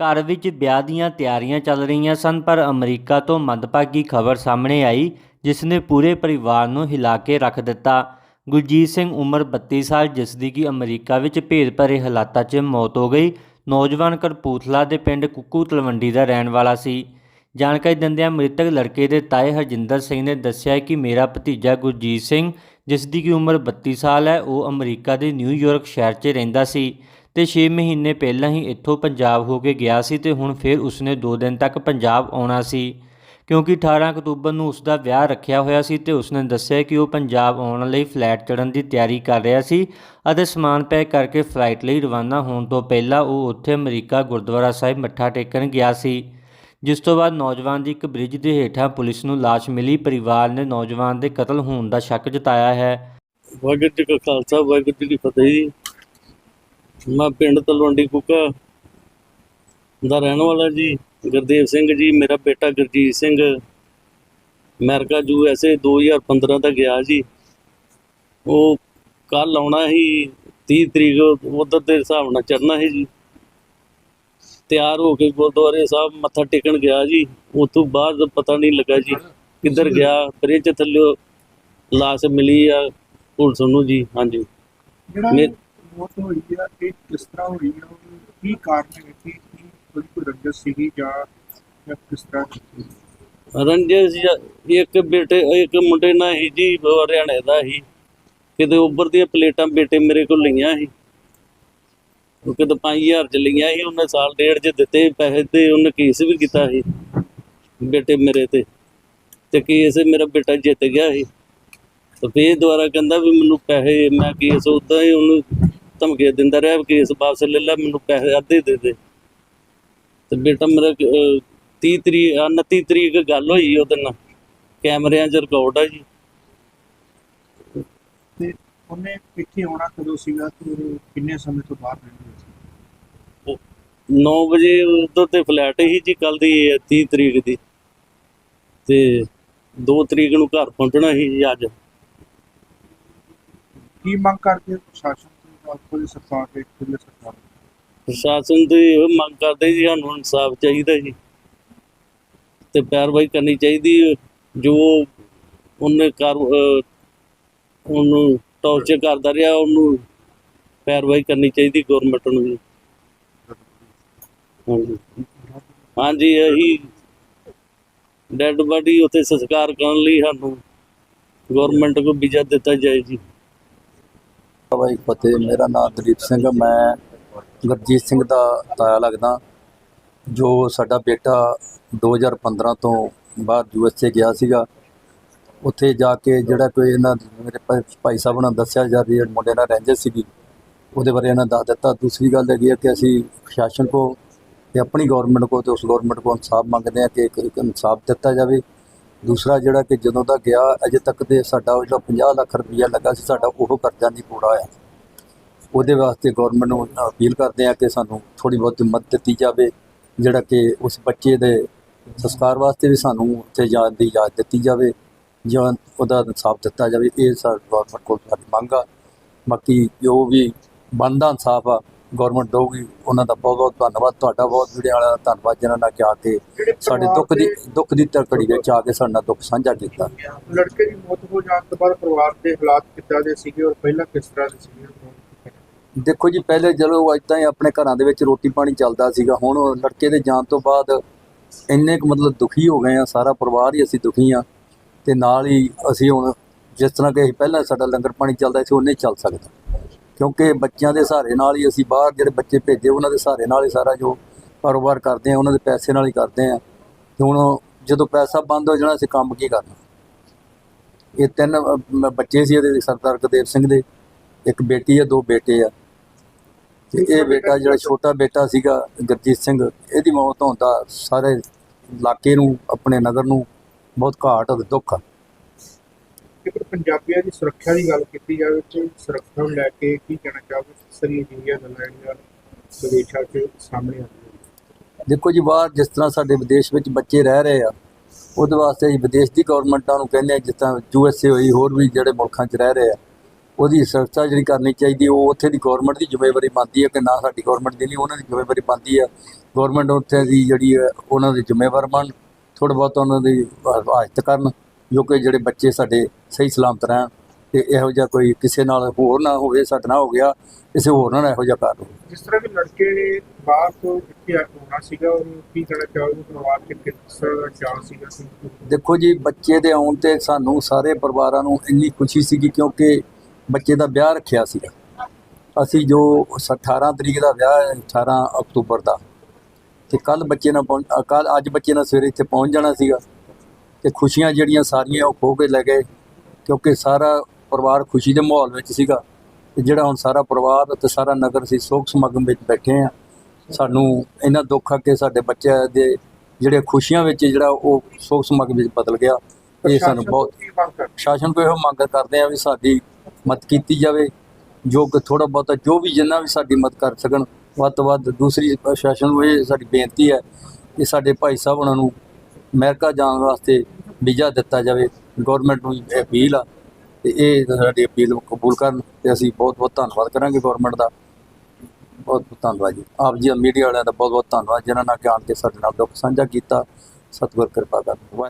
ਘਰ ਵਿੱਚ ਵਿਆਹ ਦੀਆਂ ਤਿਆਰੀਆਂ ਚੱਲ ਰਹੀਆਂ ਸਨ, ਪਰ ਅਮਰੀਕਾ ਤੋਂ ਮੰਦਭਾਗੀ ਖਬਰ ਸਾਹਮਣੇ ਆਈ ਜਿਸ ਨੇ ਪੂਰੇ ਪਰਿਵਾਰ ਨੂੰ ਹਿਲਾ ਕੇ ਰੱਖ ਦਿੱਤਾ। ਗੁਰਜੀਤ ਸਿੰਘ ਉਮਰ 32 ਸਾਲ, ਜਿਸ ਦੀ ਕਿ ਅਮਰੀਕਾ ਵਿੱਚ ਭੇਦ ਭਰੇ ਹਾਲਾਤਾਂ 'ਚ ਮੌਤ ਹੋ ਗਈ, ਨੌਜਵਾਨ ਕਰਪੂਥਲਾ ਦੇ ਪਿੰਡ ਕੁੱਕੂ ਤਲਵੰਡੀ ਦਾ ਰਹਿਣ ਵਾਲਾ ਸੀ। ਜਾਣਕਾਰੀ ਦਿੰਦਿਆਂ ਮ੍ਰਿਤਕ ਲੜਕੇ ਦੇ ਤਾਏ ਹਰਜਿੰਦਰ ਸਿੰਘ ਨੇ ਦੱਸਿਆ ਕਿ ਮੇਰਾ ਭਤੀਜਾ ਗੁਰਜੀਤ ਸਿੰਘ, ਜਿਸ ਦੀ ਕਿ ਉਮਰ 32 ਸਾਲ ਹੈ, ਉਹ ਅਮਰੀਕਾ ਦੇ ਨਿਊਯਾਰਕ ਸ਼ਹਿਰ 'ਚ ਰਹਿੰਦਾ ਸੀ। ਤੇ 6 ਮਹੀਨੇ ਪਹਿਲਾਂ ਹੀ ਇੱਥੋਂ ਪੰਜਾਬ ਹੋ ਕੇ ਗਿਆ ਸੀ ਤੇ ਹੁਣ ਫਿਰ ਉਸਨੇ 2 ਦਿਨ ਤੱਕ ਪੰਜਾਬ ਆਉਣਾ ਸੀ। ਕਿਉਂਕਿ 18 ਅਕਤੂਬਰ ਨੂੰ ਉਸ ਦਾ ਵਿਆਹ ਰੱਖਿਆ ਹੋਇਆ ਸੀ ਤੇ ਉਸਨੇ ਦੱਸਿਆ ਕਿ ਉਹ ਪੰਜਾਬ ਆਉਣ ਲਈ ਫਲੈਟ ਚੜ੍ਹਨ ਦੀ ਤਿਆਰੀ ਕਰ ਰਿਹਾ ਸੀ ਅਤੇ ਸਮਾਨ ਪੈਕ ਕਰਕੇ ਫਲਾਈਟ ਲਈ ਰਵਾਨਾ ਹੋਣ ਤੋਂ ਪਹਿਲਾਂ ਉਹ ਉੱਥੇ ਅਮਰੀਕਾ ਗੁਰਦੁਆਰਾ ਸਾਹਿਬ ਮੱਥਾ ਟੇਕਣ ਗਿਆ ਸੀ। ਜਿਸ ਤੋਂ ਬਾਅਦ ਨੌਜਵਾਨ ਦੀ ਇੱਕ ਬ੍ਰਿਜ ਦੇ ਹੇਠਾਂ ਪੁਲਿਸ ਨੂੰ ਲਾਸ਼ ਮਿਲੀ। ਪਰਿਵਾਰ ਨੇ ਨੌਜਵਾਨ ਦੇ ਕਤਲ ਹੋਣ ਦਾ ਸ਼ੱਕ ਜਤਾਇਆ ਹੈ। ਵਾਹਿਗੁਰੂ ਜੀ ਕਾ ਖਾਲਸਾ, ਵਾਹਿਗੁਰੂ ਜੀ ਕੀ ਫਤਿਹ ਮੈਂ ਪਿੰਡ ਤਲਵੰਡੀ ਕੁੱਕਾ ਦਾ ਰਹਿਣ ਵਾਲਾ ਜੀ ਗੁਰਦੇਵ ਸਿੰਘ ਜੀ ਮੇਰਾ ਬੇਟਾ Gurjeet Singh. America U S A 2015 ਦਾ ਗਿਆ ਜੀ। ਉਹ ਕੱਲ ਆਉਣਾ ਸੀ 30 ਤਰੀਕ ਉਧਰ ਦੇ ਹਿਸਾਬ ਨਾਲ ਚੜਨਾ ਸੀ ਜੀ। ਤਿਆਰ ਹੋ ਕੇ ਗੁਰਦੁਆਰੇ ਸਾਹਿਬ ਮੱਥਾ ਟੇਕਣ ਗਿਆ ਜੀ। ਉਸ ਤੋਂ ਬਾਅਦ ਪਤਾ ਨਹੀਂ ਲੱਗਾ ਜੀ ਕਿੱਧਰ ਗਿਆ। ਬ੍ਰਿਜ ਥੱਲੇ ਲਾਸ਼ ਮਿਲੀ ਆ ਪੁਲਿਸ ਨੂੰ ਜੀ ਹਾਂਜੀ। ਜਿਹੜਾ ਮੌਤ ਹੋਈ ਆ ਇਹ ਕਿਸ ਤਰ੍ਹਾਂ ਹੋਈ ਆ, ਕੀ ਕਾਰਨ ਹੈ ਕਿ ਕੋਈ ਕੋਈ ਸੀਗੀ ਜਾਂ ਕਿਸ ਤਰ੍ਹਾਂ ਰੰਜਸ ਇੱਕ ਬੇਟੇ, ਇੱਕ ਮੁੰਡੇ ਨਾਲ ਹੀ ਜੀ ਹਰਿਆਣੇ ਦਾ ਹੀ। ਕਿਤੇ ਉੱਪਰ ਦੀਆਂ ਪਲੇਟਾਂ ਬੇਟੇ ਮੇਰੇ ਕੋਲ ਲਈਆਂ ਸੀ। ਉਹ ਕਿਤੇ 5000 ਚ ਲਈਆਂ ਸੀ, ਉਹਨੇ ਸਾਲ ਡੇਢ ਚ ਦਿੱਤੇ ਪੈਸੇ ਤੇ ਉਹਨੇ ਕੇਸ ਵੀ ਕੀਤਾ ਸੀ ਬੇਟੇ ਮੇਰੇ ਤੇ। ਤੇ ਕੇਸ ਮੇਰਾ ਬੇਟਾ ਜਿੱਤ ਗਿਆ ਸੀ। ਤੇ ਫੇਰ ਦੁਬਾਰਾ ਕਹਿੰਦਾ ਵੀ ਮੈਨੂੰ ਪੈਸੇ, ਮੈਂ ਕੇਸ ਉਦਾਂ ਹੀ ਉਹਨੂੰ ਧਮਕੀਆਂ ਦਿੰਦਾ ਰਿਹਾ ਕੇਸ ਵਾਪਸ ਲੈ ਲੈ ਮੈਨੂੰ ਪੈਸੇ ਅੱਧੇ ਦੇ ਦੇ। ਤੇ ਬੇਟਾ ਮੇਰਾ ਅਹ, 30 ਤਰੀਕ 29 ਤਰੀਕ ਗੱਲ ਹੋਈ ਉਹਦੇ ਨਾਲ। ਕੈਮਰਿਆਂ 'ਚ ਰਿਕਾਰਡ ਆ ਜੀ। ਤੇ ਉਹਨੇ ਇੱਥੇ ਆਉਣਾ ਕਦੋਂ ਸੀਗਾ ਤੇ ਕਿੰਨੇ ਸਮੇਂ ਤੋਂ ਬਾਹਰ ਰਹਿੰਦੇ ਸੀ 9 ਵਜੇ ਉਧਰ ਤੇ ਫਲੈਟ ਹੀ ਜੀ ਕੱਲ ਦੀ 30 ਤਰੀਕ ਦੀ। ਤੇ 2 ਤਰੀਕ ਨੂੰ ਘਰ ਪਹੁੰਚਣਾ ਸੀ ਜੀ ਅੱਜ। ਕੀ ਮੰਗ ਕਰਦੇ ਪ੍ਰਸ਼ਾਸਨ ਤੋਂ ਜਾਂ ਸਰਕਾਰ ਦੇ ਪੁਲਿਸ ਸਰਕਾਰ ਪ੍ਰਸ਼ਾਸਨ ਤੋਂ ਇਹ ਮੰਗ ਕਰਦੇ ਜੀ, ਸਾਨੂੰ ਇਨਸਾਫ ਚਾਹੀਦਾ ਜੀ। ਤੇ ਪੈਰਵਾਈ ਕਰਨੀ ਚਾਹੀਦੀ ਜੋ ਉਹਨੇ ਕਰ ਉਹਨੂੰ ਟੌਰਚਰ ਕਰਦਾ ਰਿਹਾ, ਉਹਨੂੰ ਪੈਰਵਾਈ ਕਰਨੀ ਚਾਹੀਦੀ ਗਵਰਨਮੈਂਟ ਨੂੰ ਜੀ। ਹਾਂਜੀ। ਇਹੀ ਡੈਡ ਬਾਡੀ ਉੱਥੇ ਸੰਸਕਾਰ ਕਰਨ ਲਈ ਸਾਨੂੰ ਗਵਰਨਮੈਂਟ ਕੋ ਵੀਜ਼ਾ ਦਿੱਤਾ ਜਾਏ ਜੀ। ਭਾਈ ਫਤਿਹ। ਮੇਰਾ ਨਾਮ ਦਲੀਪ ਸਿੰਘ ਮੈਂ ਗੁਰਜੀਤ ਸਿੰਘ ਦਾ ਤਾਇਆ ਲੱਗਦਾ। ਜੋ ਸਾਡਾ ਬੇਟਾ 2015 ਤੋਂ ਬਾਅਦ ਯੂਐਸਏ ਗਿਆ ਸੀਗਾ। ਉੱਥੇ ਜਾ ਕੇ ਜਿਹੜਾ ਕੋਈ ਇਹਨਾਂ ਮੇਰੇ ਭਾਈ ਸਾਹਿਬ ਨੇ ਦੱਸਿਆ ਜਾ ਰਹੀ ਮੁੰਡੇ ਨਾਲ ਰੰਜਿਸ਼ ਸੀਗੀ, ਉਹਦੇ ਬਾਰੇ ਇਹਨਾਂ ਦੱਸ ਦਿੱਤਾ। ਦੂਸਰੀ ਗੱਲ ਹੈਗੀ ਹੈ ਕਿ ਅਸੀਂ ਪ੍ਰਸ਼ਾਸਨ ਕੋ ਤੇ ਆਪਣੀ ਗਵਰਨਮੈਂਟ ਕੋ ਤੇ ਉਸ ਗਵਰਨਮੈਂਟ ਕੋ ਇਨਸਾਫ ਮੰਗਦੇ ਆ ਕਿ ਇੱਕ ਇਨਸਾਫ ਦਿੱਤਾ ਜਾਵੇ। ਦੂਸਰਾ ਜਿਹੜਾ ਕਿ ਜਦੋਂ ਦਾ ਗਿਆ, ਅਜੇ ਤੱਕ ਦੇ ਸਾਡਾ ਉਹ ਜਿਹੜਾ 50 ਲੱਖ ਰੁਪਈਆ ਲੱਗਾ ਸੀ, ਸਾਡਾ ਉਹ ਕਰਜ਼ਾ ਨਹੀਂ ਪੂਰਾ ਹੋਇਆ। ਉਹਦੇ ਵਾਸਤੇ ਗਵਰਨਮੈਂਟ ਨੂੰ ਅਪੀਲ ਕਰਦੇ ਆ ਕਿ ਸਾਨੂੰ ਥੋੜੀ ਬਹੁਤ ਮਦਦ ਦਿੱਤੀ ਜਾਵੇ, ਜਿਹੜਾ ਕਿ ਉਸ ਬੱਚੇ ਦੇ ਸੰਸਕਾਰ ਵਾਸਤੇ ਵੀ ਸਾਨੂੰ ਉੱਥੇ ਜਾਣ ਦੀ ਇਜਾਜ਼ਤ ਦਿੱਤੀ ਜਾਵੇ, ਜਾਂ ਉਹਦਾ ਇਨਸਾਫ ਦਿੱਤਾ ਜਾਵੇ। ਇਹ ਸਾਡੀ ਗਵਰਨਮੈਂਟ ਕੋਲ ਸਾਡੀ ਮੰਗ ਆ। ਬਾਕੀ ਜੋ ਵੀ ਬਣਦਾ ਇਨਸਾਫ ਆ ਗਵਰਨਮੈਂਟ ਦਊਗੀ ਉਹਨਾਂ ਦਾ ਬਹੁਤ ਬਹੁਤ ਧੰਨਵਾਦ ਤੁਹਾਡਾ ਬਹੁਤ ਵੀਡੀਓ ਵਾਲਾ ਧੰਨਵਾਦ ਜਿਨ੍ਹਾਂ ਨੇ ਆ ਕੇ ਸਾਡੇ ਦੁੱਖ ਦੀ ਦੁੱਖ ਦੀ ਤੜਕੜੀ ਵਿੱਚ ਆ ਕੇ ਸਾਡੇ ਦੁੱਖ ਸਾਂਝਾ ਕੀਤਾ। ਲੜਕੇ ਦੀ ਮੌਤ ਹੋ ਜਾਣ ਤੋਂ ਬਾਅਦ ਪਰਿਵਾਰ ਦੇ ਹਾਲਾਤ ਕਿੱਦਾਂ ਦੇ ਸੀਗੇ ਔਰ ਪਹਿਲਾਂ ਕਿਸ ਤਰ੍ਹਾਂ ਦੇ ਸੀਗੇ? ਦੇਖੋ ਜੀ ਪਹਿਲੇ ਜਦੋਂ ਇਦਾਂ ਹੀ ਆਪਣੇ ਘਰਾਂ ਦੇ ਵਿੱਚ ਰੋਟੀ ਪਾਣੀ ਚੱਲਦਾ ਸੀਗਾ ਹੁਣ ਲੜਕੇ ਦੇ ਜਾਣ ਤੋਂ ਬਾਅਦ ਇੰਨੇ ਕੁ ਮਤਲਬ ਦੁਖੀ ਹੋ ਗਏ ਆ ਸਾਰਾ ਪਰਿਵਾਰ ਹੀ ਅਸੀਂ ਦੁਖੀ ਆ ਤੇ ਨਾਲ ਹੀ ਅਸੀਂ ਹੁਣ ਜਿਸ ਤਰ੍ਹਾਂ ਕਿ ਅਸੀਂ ਪਹਿਲਾਂ ਸਾਡਾ ਲੰਗਰ ਪਾਣੀ ਚੱਲਦਾ ਸੀ ਉਹ ਨਹੀਂ ਚੱਲ ਸਕਦਾ। ਕਿਉਂਕਿ ਬੱਚਿਆਂ ਦੇ ਸਹਾਰੇ ਨਾਲ ਹੀ ਅਸੀਂ ਬਾਹਰ ਜਿਹੜੇ ਬੱਚੇ ਭੇਜੇ ਉਹਨਾਂ ਦੇ ਸਹਾਰੇ ਨਾਲ ਹੀ ਸਾਰਾ ਜੋ ਕਾਰੋਬਾਰ ਕਰਦੇ ਆ ਉਹਨਾਂ ਦੇ ਪੈਸੇ ਨਾਲ ਹੀ ਕਰਦੇ ਆ ਤੇ ਹੁਣ ਜਦੋਂ ਪੈਸਾ ਬੰਦ ਹੋ ਜਾਣਾ, ਅਸੀਂ ਕੰਮ ਕੀ ਕਰਨਾ? ਇਹ ਤਿੰਨ ਬੱਚੇ ਸੀ ਇਹਦੇ, ਸਰਦਾਰ ਗੁਰਦੇਵ ਸਿੰਘ ਦੇ, ਇੱਕ ਬੇਟੀ ਆ, ਦੋ ਬੇਟੇ ਆ। ਤੇ ਇਹ ਬੇਟਾ ਜਿਹੜਾ ਛੋਟਾ ਬੇਟਾ ਸੀਗਾ, ਗੁਰਜੀਤ ਸਿੰਘ, ਇਹਦੀ ਮੌਤ ਹੋਣ ਦਾ ਸਾਰੇ ਇਲਾਕੇ ਨੂੰ, ਆਪਣੇ ਨਗਰ ਨੂੰ ਬਹੁਤ ਘਾਟ ਅਤੇ ਦੁੱਖ ਆ। ਜੇਕਰ ਪੰਜਾਬੀਆਂ ਦੀ ਸੁਰੱਖਿਆ ਦੀ ਗੱਲ ਕੀਤੀ ਜਾਵੇ ਤਾਂ ਸੁਰੱਖਿਆ ਨੂੰ ਲੈ ਕੇ ਕੀ ਕਹਿਣਾ ਚਾਹੋਗੇ? ਸਰੀਰ ਜਿਹੀਆਂ ਗੱਲਾਂ ਜਿਹੜੀਆਂ ਵਿਦੇਸ਼ਾਂ 'ਚ ਸਾਹਮਣੇ ਆਉਂਦੀਆਂ ਦੇਖੋ ਜੀ, ਬਾਹਰ ਜਿਸ ਤਰ੍ਹਾਂ ਸਾਡੇ ਵਿਦੇਸ਼ ਵਿੱਚ ਬੱਚੇ ਰਹਿ ਰਹੇ ਆ, ਉਹਦੇ ਵਾਸਤੇ ਅਸੀਂ ਵਿਦੇਸ਼ ਦੀ ਗਵਰਨਮੈਂਟਾਂ ਨੂੰ ਕਹਿੰਦੇ ਆ ਜਿਸ ਤਰ੍ਹਾਂ ਯੂ ਐਸ ਏ ਹੋਈ, ਹੋਰ ਵੀ ਜਿਹੜੇ ਮੁਲਕਾਂ 'ਚ ਰਹਿ ਰਹੇ ਆ, ਉਹਦੀ ਸੁਰੱਖਿਆ ਜਿਹੜੀ ਕਰਨੀ ਚਾਹੀਦੀ ਉਹ ਉੱਥੇ ਦੀ ਗਵਰਨਮੈਂਟ ਦੀ ਜ਼ਿੰਮੇਵਾਰੀ ਬਣਦੀ ਹੈ ਕਿ ਨਾ ਸਾਡੀ ਗਵਰਨਮੈਂਟ ਦੀ ਨਹੀਂ, ਉਹਨਾਂ ਦੀ ਜ਼ਿੰਮੇਵਾਰੀ ਬਣਦੀ ਹੈ ਗਵਰਨਮੈਂਟ ਉੱਥੇ ਦੀ ਜਿਹੜੀ ਹੈ ਉਹਨਾਂ ਦੇ ਜ਼ਿੰਮੇਵਾਰ ਬਣ ਥੋੜ੍ਹਾ ਬਹੁਤ ਉਹਨਾਂ ਦੀ ਹਿਫਾਜ਼ਤ ਕਰਨ। ਜੋ ਕਿ ਜਿਹੜੇ ਬੱਚੇ ਸਾਡੇ ਸਹੀ ਸਲਾਮਤ ਰਹਿਣ ਤੇ ਇਹੋ ਜਿਹਾ ਕੋਈ ਕਿਸੇ ਨਾਲ ਹੋਰ ਨਾ ਹੋਵੇ ਸਾਡੇ ਨਾਲ ਹੋ ਗਿਆ ਕਿਸੇ ਹੋਰ ਨਾਲ ਇਹੋ ਜਿਹਾ ਕਰ ਜਿਸ ਤਰ੍ਹਾਂ ਕਿ ਲੜਕੇ ਨੇ ਬਾਹਰ ਤੋਂ ਇੱਥੇ ਆਉਣਾ ਸੀਗਾ ਉਹਨੂੰ ਕੀ ਕਹਿਣਾ ਚਾਹੋਗੇ? ਪਰਿਵਾਰ ਤੇ ਕਿਸ ਤਰ੍ਹਾਂ ਚਾਅ ਸੀਗਾ ਦੇਖੋ ਜੀ ਬੱਚੇ ਦੇ ਆਉਣ ਤੇ ਸਾਨੂੰ ਸਾਰੇ ਪਰਿਵਾਰਾਂ ਨੂੰ ਇੰਨੀ ਖੁਸ਼ੀ ਸੀਗੀ ਕਿਉਂਕਿ ਬੱਚੇ ਦਾ ਵਿਆਹ ਰੱਖਿਆ ਸੀਗਾ। ਅਸੀਂ ਜੋ 18 ਤਰੀਕ ਦਾ ਵਿਆਹ ਹੈ 18 ਅਕਤੂਬਰ ਦਾ ਤੇ ਕੱਲ ਬੱਚੇ ਨਾਲ ਕੱਲ ਅੱਜ ਬੱਚੇ ਨਾਲ ਸਵੇਰੇ ਇੱਥੇ ਪਹੁੰਚ ਜਾਣਾ ਸੀਗਾ। ਤੇ ਖੁਸ਼ੀਆਂ ਜਿਹੜੀਆਂ ਸਾਰੀਆਂ ਉਹ ਖੋ ਕੇ ਲੈ ਗਏ ਕਿਉਂਕਿ ਸਾਰਾ ਪਰਿਵਾਰ ਖੁਸ਼ੀ ਦੇ ਮਾਹੌਲ ਵਿੱਚ ਸੀਗਾ। ਤੇ ਜਿਹੜਾ ਹੁਣ ਸਾਰਾ ਪਰਿਵਾਰ ਤੇ ਸਾਰਾ ਨਗਰ ਸੀ ਸੋਗ ਸਮਾਗਮ ਵਿੱਚ ਬੈਠੇ ਆ ਸਾਨੂੰ ਇਹਨਾਂ ਦੁੱਖ ਕਿ ਸਾਡੇ ਬੱਚਿਆਂ ਦੇ ਜਿਹੜੇ ਖੁਸ਼ੀਆਂ ਵਿੱਚ ਜਿਹੜਾ ਉਹ ਸੋਗ ਸਮਾਗਮ ਵਿੱਚ ਬਦਲ ਗਿਆ। ਇਹ ਸਾਨੂੰ ਬਹੁਤ ਸ਼ਾਸਨ ਕੋਲ ਇਹੋ ਮੰਗ ਕਰਦੇ ਆ ਵੀ ਸਾਡੀ ਮਦਦ ਕੀਤੀ ਜਾਵੇ ਜੋ ਕਿ ਥੋੜਾ ਬਹੁਤਾ ਜੋ ਵੀ ਜਿੰਨਾ ਵੀ ਸਾਡੀ ਮਦਦ ਕਰ ਸਕਣ ਵੱਧ ਤੋਂ ਵੱਧ ਦੂਸਰੀ ਪ੍ਰਸ਼ਾਸਨ ਨੂੰ ਇਹ ਸਾਡੀ ਬੇਨਤੀ ਹੈ ਕਿ ਸਾਡੇ ਭਾਈ ਸਾਹਿਬ ਉਹਨਾਂ ਨੂੰ ਅਮਰੀਕਾ ਜਾਣ ਵਾਸਤੇ ਵੀਜ਼ਾ ਦਿੱਤਾ ਜਾਵੇ ਗਵਰਨਮੈਂਟ ਨੂੰ ਇਹ ਅਪੀਲ ਆ, ਤੇ ਇਹ ਸਾਡੀ ਅਪੀਲ ਨੂੰ ਕਬੂਲ ਕਰਨ, ਤੇ ਅਸੀਂ ਬਹੁਤ ਬਹੁਤ ਧੰਨਵਾਦ ਕਰਾਂਗੇ ਗਵਰਨਮੈਂਟ ਦਾ। ਬਹੁਤ ਬਹੁਤ ਧੰਨਵਾਦ ਜੀ। ਆਪ ਜੀ ਮੀਡੀਆ ਵਾਲਿਆਂ ਦਾ ਬਹੁਤ ਬਹੁਤ ਧੰਨਵਾਦ, ਜਿਨ੍ਹਾਂ ਨੇ ਆ ਆਣ ਕੇ ਸਾਡੇ ਨਾਲ ਦੁੱਖ ਸਾਂਝਾ ਕੀਤਾ। ਸਤਿਗੁਰ ਕਿਰਪਾ ਕਰਨ।